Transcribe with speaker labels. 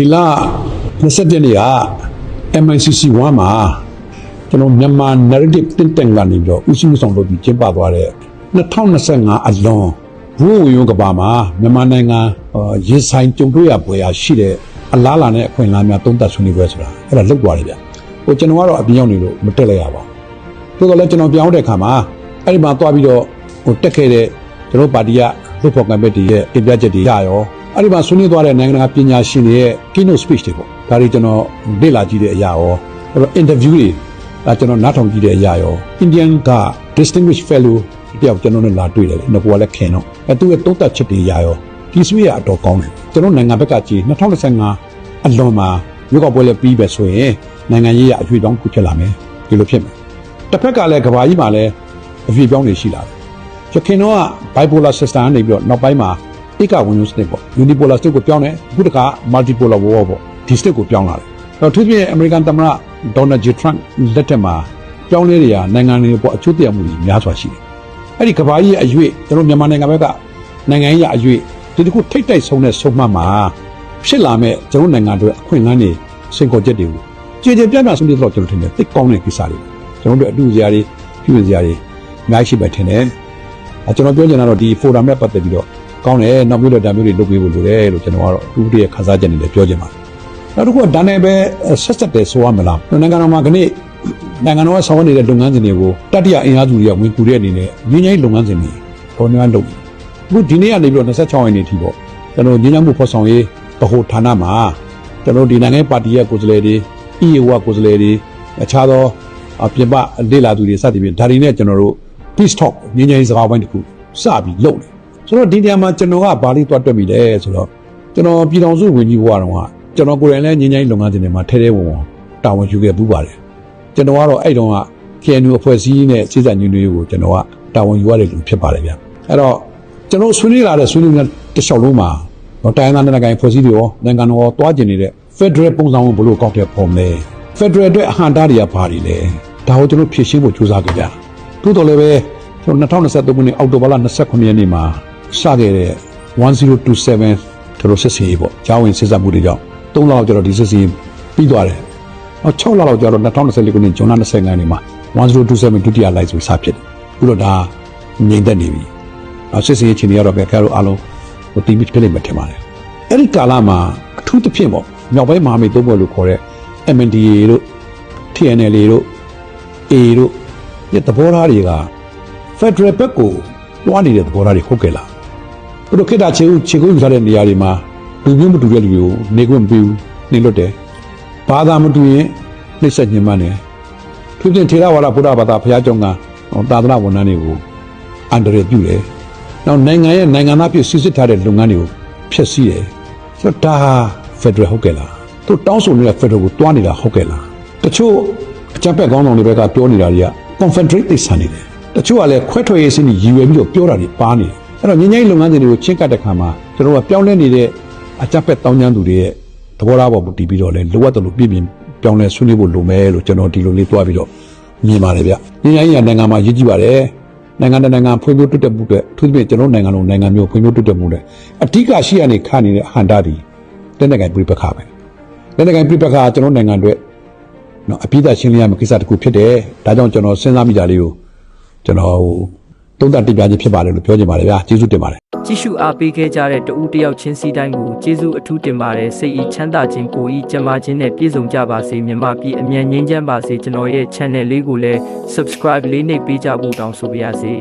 Speaker 1: ဒီလ27ရက်နေ့က MICC 1မှာကျွန်တော်မြန်မာ narrative တင်တင်ကနေပြီးတော့ဥရှိမှုဆောင်လုပ်ပြီးကျင်းပသွားတဲ့2025အလွန်ဘုဝင်ရုံကဘာမှာမြန်မာနိုင်ငံအာရေဆိုင်ကြုံတွေ့ရပွဲရရှိတဲ့အလားအလာနဲ့အခွင့်အလမ်းများသုံးသပ်ဆွေးနွေးပွဲဆိုတာအဲ့ဒါလုပ်သွားတယ်ဗျဟိုကျွန်တော်ကတော့အပြင်ရောက်နေလို့မတက်လိုက်ရပါဘူးသို့တော်လည်းကျွန်တော်ပြောင်းတဲ့အခါမှာအဲ့ဒီမှာသွားပြီးတော့ဟိုတက်ခဲ့တဲ့ကျွန်တော်ပါတီကလွတ်ဖော်ကံပက်တီရဲ့တင်ပြချက်တွေရရော အဲ့ဒီမှာဆွေးနွေးသွားတဲ့နိုင်ငံတကာပညာရှင်တွေရဲ့ keynote speech တွေပေါ့ဒါတွေကျွန်တော်လေ့လာကြည့်တဲ့အရာရောအဲ့တော့ interview တွေဒါကျွန်တော်နားထောင်ကြည့်တဲ့အရာရော Indian က distinguished fellow တယောက်ကျွန်တော်နဲ့လာတွေ့တယ်လေငါကလည်းခင်တော့အဲသူရဲ့တုံးသက်ချက်တွေအရာရောဒီဆွေးရအတော်ကောင်းတယ်ကျွန်တော်နိုင်ငံဘက်ကကြည့်2025အလွန်မှာရွေးကောက်ပွဲလည်းပြီးပဲဆိုရင်နိုင်ငံရေးရအထွေတောင်းခုဖြစ်လာမယ်ဒီလိုဖြစ်မယ်တစ်ဖက်ကလည်းကဘာကြီးမှာလည်းအထွေပြောင်းနေရှိလာတယ်ရခင်တော့ bipolar system ကနေပြီးတော့နောက်ပိုင်းမှာ ဧကဝင်ရုံစနစ်ပေါ့ unipolar state ကိုပြောင်းတယ်အခုတခါ multipolar war ပေါ့ဒီ state ကိုပြောင်းလာတယ်အဲ့တော့သူပြည့်အမေရိကန်သမ္မတဒေါ်နယ်ဂျီထရန့်လက်ထက်မှာပြောင်းလဲတွေကနိုင်ငံတွေပေါ်အကျိုးတရားမှုတွေများစွာရှိတယ်အဲ့ဒီကဘာကြီးရဲ့အရွေ့ကျွန်တော်မြန်မာနိုင်ငံဘက်ကနိုင်ငံရေးအရွေ့ဒီတစ်ခုထိတ်တိုက်ဆုံးတဲ့ဆုံးမှတ်မှာဖြစ်လာမဲ့ကျွန်တော်နိုင်ငံတွေအခွင့်အလမ်းတွေစင်ကော်ချက်တွေကိုကြည်ကြည်ပြန့်ပြန့်ဆုံးဖြတ်တော့ကျွန်တော်ထင်တယ်သိကောင်းတဲ့ကိစ္စတွေကျွန်တော်တို့အတူစရာတွေပြုစရာတွေအများကြီးရှိပဲထင်တယ်အဲကျွန်တော်ပြောချင်တာတော့ဒီ forum နဲ့ပတ်သက်ပြီးတော့ ကောင်းတယ်နောက်မျိုးတော့ဒါမျိုးတွေလုပ်ပေးဖို့လိုတယ်လို့ကျွန်တော်ကတော့သူတို့ရဲ့ခန်းစားချက်တွေလည်းပြောချင်ပါတယ်နောက်တစ်ခုကဒါနဲ့ပဲဆက်ဆက်တယ်ဆိုရမလားနိုင်ငံတော်မှာခဏနိုင်ငံတော်ကဆောင်ရွက်နေတဲ့လုပ်ငန်းစဉ်တွေကိုတတိယအင်အားစုတွေကဝင်ကူတဲ့အနေနဲ့ငင်းငိုင်းလုပ်ငန်းစဉ်တွေပေါ်များလုပ်အခုဒီနေ့ကနေပြီးတော့26ရက်နေ့ထိပေါ့ကျွန်တော်ငင်းငိုင်းမှုဖော်ဆောင်ရေးဗဟိုဌာနမှာကျွန်တော်ဒီနိုင်ငံပါတီရဲ့ကိုယ်စားလှယ်တွေ EAO ကကိုယ်စားလှယ်တွေအခြားသောအပြင်ပလေ့လာသူတွေစသည်ဖြင့်ဒါတွေနဲ့ကျွန်တော်တို့ peace talk ငြိမ်းချမ်းရေးစကားဝိုင်းတစ်ခုစပြီးလုပ်တယ် ဆိုတော့ဒီနေရာမှာကျွန်တော်ကဘာလေးတွတ်တွက်မိလဲဆိုတော့ကျွန်တော်ပြည်တော်စုဝင်ကြီးဘဝတော့ကကျွန်တော်ကိုယ်တိုင်လည်းငြိမ်းချမ်းရေးလုပ်ငန်းစဉ်တွေမှာထဲထဲဝင်ဝင်တာဝန်ယူခဲ့ပူးပါတယ်ကျွန်တော်ကတော့အဲ့တုန်းက KNU အဖွဲ့အစည်းနဲ့စိစံညွှန်တွေးကိုကျွန်တော်ကတာဝန်ယူရတဲ့လူဖြစ်ပါတယ်ဗျအဲ့တော့ကျွန်တော်ဆွေးနွေးလာတဲ့ဆွေးနွေးများတစ်လျှောက်လုံးမှာတော့တိုင်းသားနိုင်ငံဖွဲ့စည်းတွေရောနိုင်ငံတော်ရောတွားကျင်နေတဲ့ Federal ပုံစံကိုဘယ်လိုကောက်တဲ့ပုံလဲ Federal အတွက်အဟန့်တားတွေကဘာတွေလဲဒါကိုကျွန်တော်ဖြည့်ရှင်းဖို့ကြိုးစားကြကြသို့တော်လည်းပဲကျွန်တော်2023ခုနှစ်အောက်တိုဘာလ29ရက်နေ့မှာ စခဲ့တဲ့1027ကျွန်တော်စစ်စီရေးပေါ့ကျောင်းဝင်စစ်စပ်မှုတွေကြောင့်3လလောက်ကျတော့ဒီစစ်စီရေးပြီးသွားတယ်နောက်6လလောက်ကျတော့2024ခုနှစ်ဇွန်လ25ရက်နေ့မှာ1027ဒုတိယလိုက်ဆိုစဖြစ်တယ်အခုတော့ဒါငြိမ်သက်နေပြီနောက်စစ်စီရေးချင်းတွေကတော့ပဲခါတို့အားလုံးဟိုတီးပြီးဖြစ်နေမှာထင်ပါတယ်အဲ့ဒီကာလမှာအထူးသဖြင့်ပေါ့မြောက်ပိုင်းမဟာမိတ်သုံးဘက်လို့ခေါ်တဲ့ MNDAA တို့ TNLA တို့ A တို့ဒီသဘောထားတွေက Federal ဘက်ကိုတွားနေတဲ့သဘောထားတွေဟုတ်ကဲ့လား သူတို့ခိတ္တချေဦးခြေကုပ်ယူထားတဲ့နေရာတွေမှာလူမျိုးမတူတဲ့လူတွေကိုနေခွင့်မပေးဘူးနှိမ့်လွတ်တယ်ဘာသာမတူရင်နှိမ့်ဆက်ညှဉ်းပန်းတယ်သူပြင်ထေရဝါဒဗုဒ္ဓဘာသာဘုရားကျောင်းကသာသနာဝန်ထမ်းတွေကိုအန္တရာယ်ပြုတယ်နောက်နိုင်ငံရဲ့နိုင်ငံသားပြုစစ်စစ်ထားတဲ့လုပ်ငန်းတွေကိုဖျက်ဆီးတယ်ဆိုတော့ဒါဟာ Federal ဟုတ်ကဲ့လားသူတောင်းဆိုနေတဲ့ Federal ကိုတွားနေတာဟုတ်ကဲ့လားတချို့အကြမ်းဖက်ကောင်းဆောင်တွေဘက်ကပြောနေတာတွေက Confederate သိဆန်နေတယ်တချို့ကလည်းခွဲထွက်ရေးစနစ်ရည်ရွယ်ပြီးတော့ပြောတာတွေပါနေတယ် အဲ့တော့ငင်းငိုင်းလုပ်ငန်းစဉ်တွေကိုချင်းကတ်တဲ့ခါမှာကျွန်တော်ကပြောင်းလဲနေတဲ့အကြက်ပက်တောင်းကျမ်းသူတွေရဲ့သဘောထားပေါ်မူတည်ပြီးတော့လဲလိုအပ်တယ်လို့ပြည်ပြင်ပြောင်းလဲဆွေးနွေးဖို့လိုမယ်လို့ကျွန်တော်ဒီလိုလေးတွားပြီးတော့မြင်ပါတယ်ဗျ။ငင်းငိုင်းရနိုင်ငံမှာရည်ကြီးပါတယ်။နိုင်ငံတကာနိုင်ငံဖွံ့ဖြိုးတိုးတက်မှုတွေသူတို့ကျွန်တော်နိုင်ငံလုံးနိုင်ငံမျိုးဖွံ့ဖြိုးတိုးတက်မှုတွေအဓိကရှိရနေခါနေတဲ့ဟန်တာဒီလက်နက်ကင်ပြိပခါပဲ။လက်နက်ကင်ပြိပခါကျွန်တော်နိုင်ငံအတွက်နော်အပြည့်အစုံရှင်းလင်းရမယ့်ကိစ္စတစ်ခုဖြစ်တယ်။ဒါကြောင့်ကျွန်တော်စဉ်းစားမိတာလေးကိုကျွန်တော် သုံးသပ်တင်ပြခြင်းဖြစ်ပါတယ်လို့ပြောချင်ပါတယ်ဗျာကျေးဇူးတင်ပါတယ်
Speaker 2: ကြည့်ရှုအားပေးခဲ့ကြတဲ့တဦးတယောက်ချင်းစီတိုင်းကိုကျေးဇူးအထူးတင်ပါတယ်စိတ်ဤချမ်းသာခြင်းကိုယ်ဤကျန်းမာခြင်းနဲ့ပြည့်စုံကြပါစေမြမပြည်အမြန်ငြိမ်းချမ်းပါစေကျွန်တော်ရဲ့ channel လေးကိုလည်း subscribe လေးနှိပ်ပေးကြဖို့တောင်းဆိုပါရစေ